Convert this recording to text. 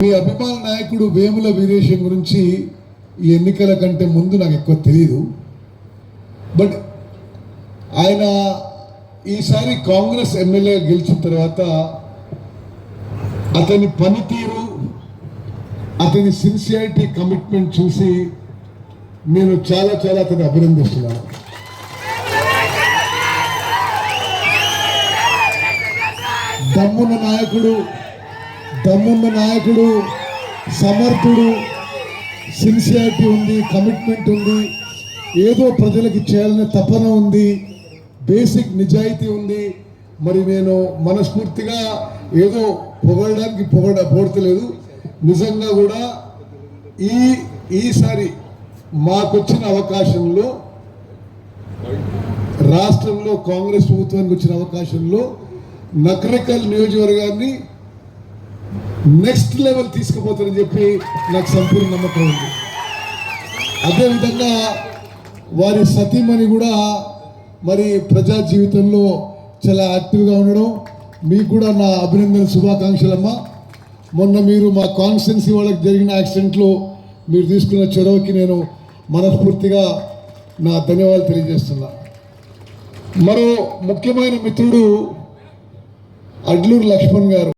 మీ అభిమాన నాయకుడు వేముల వీరేశం గురించి ఈ ఎన్నికల కంటే ముందు నాకు ఎక్కువ తెలియదు బట్ ఆయన ఈసారి కాంగ్రెస్ ఎమ్మెల్యే గెలిచిన తర్వాత అతని పనితీరు అతని సిన్సియారిటీ కమిట్మెంట్ చూసి నేను చాలా చాలా అతన్ని అభినందిస్తున్నాను. దమ్మున నాయకుడు దమ్మున్న నాయకుడు సమర్థుడు సిన్సియారిటీ ఉంది కమిట్మెంట్ ఉంది ఏదో ప్రజలకి చేయాలనే తపన ఉంది బేసిక్ నిజాయితీ ఉంది. మరి నేను మనస్ఫూర్తిగా ఏదో పొగడడానికి పొగడ పోడతలేదు నిజంగా కూడా ఈ ఈసారి మాకొచ్చిన అవకాశంలో రాష్ట్రంలో కాంగ్రెస్ ప్రభుత్వానికి వచ్చిన అవకాశంలో నకరికల్ నియోజకవర్గాన్ని నెక్స్ట్ లెవెల్ తీసుకుపోతారని చెప్పి నాకు సంపూర్ణ నమ్మకం ఉంది. అదేవిధంగా వారి సతీమణి కూడా మరి ప్రజా జీవితంలో చాలా యాక్టివ్గా ఉండడం. మీకు కూడా నా అభినందన శుభాకాంక్షలమ్మా. మొన్న మీరు మా కాన్స్టెన్సీ వాళ్ళకి జరిగిన యాక్సిడెంట్లో మీరు తీసుకున్న చొరవకి నేను మనస్ఫూర్తిగా నా ధన్యవాదాలు తెలియజేస్తున్నా. మరో ముఖ్యమైన మిత్రుడు అడ్లూరు లక్ష్మణ్ గారు.